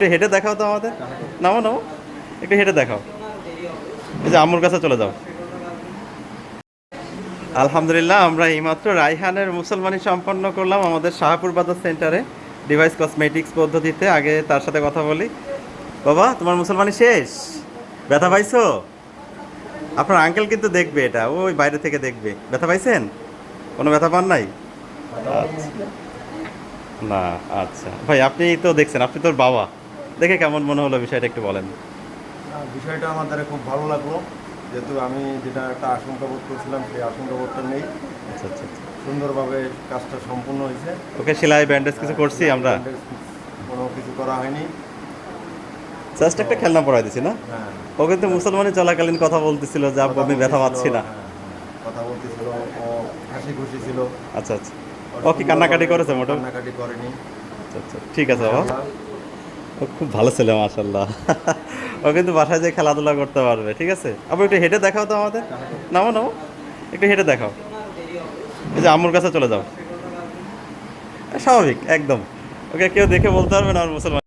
একটু হেঁটে দেখাও তো আমাদের। নামো নামো। একটু হেঁটে দেখাও। এই যে আম্মুর কাছে চলে যাও। আলহামদুলিল্লাহ আমরা এইমাত্র রাইহানের মুসলমানি সম্পন্ন করলাম আমাদের শাহপুর বাজার সেন্টারে ডিভাইস কসমেটিক্স পদ্ধতিতে। আগে তার সাথে কথা বলি। বাবা তোমার মুসলমানি শেষ? ব্যথা পাইছো? আপনার আঙ্কেল কিন্তু দেখবে এটা ওই বাইরে থেকে দেখবে। ব্যথা পাইছেন? কোনো ব্যথা পান নাই? আচ্ছা। না আচ্ছা। ভাই আপনি তো দেখছেন আপনি তোর বাবা। দেখে কেমন মনে হলো বিষয়টা একটু বলেন। বিষয়টা আমাদের খুব ভালো লাগল। যেহেতু আমি যেটা একটা আশঙ্কা বোধ করছিলাম সেই আশঙ্কা বোধটা নেই। আচ্ছা আচ্ছা আচ্ছা। সুন্দরভাবে কাজটা সম্পূর্ণ হয়েছে। ওকে সেলাই ব্যান্ডেজ কিছু করছি আমরা? কোনো কিছু করা হয়নি। জাস্ট একটা খেলনা পড়াই দিছি না? হ্যাঁ। ও কিন্তু মুসলমানি চলাকালীন কথা বলতেছিল যে আব্বু আমি ব্যথা পাচ্ছি না। হ্যাঁ, হ্যাঁ, কথা বলতেছিল ও হাসি খুশি ছিল। আচ্ছা আচ্ছা। ও কি কান্নাকাটি করেছে মোটামুটি কান্নাকাটি করেনি। আচ্ছা আচ্ছা ঠিক আছে বাবা। খুব ভালো ছেলে মাসাল্লাহ ও কিন্তু বাসায় যেয়ে খেলাধুলা করতে পারবে, ঠিক আছে? আবার একটু হেঁটে দেখাও তো আমাদের। নামো নামো। একটু হেঁটে দেখাও। এই যে আম্মুর কাছে চলে যাও। স্বাভাবিক, একদম। ওকে কেউ দেখে বলতে পারবে না আমার মুসলমান।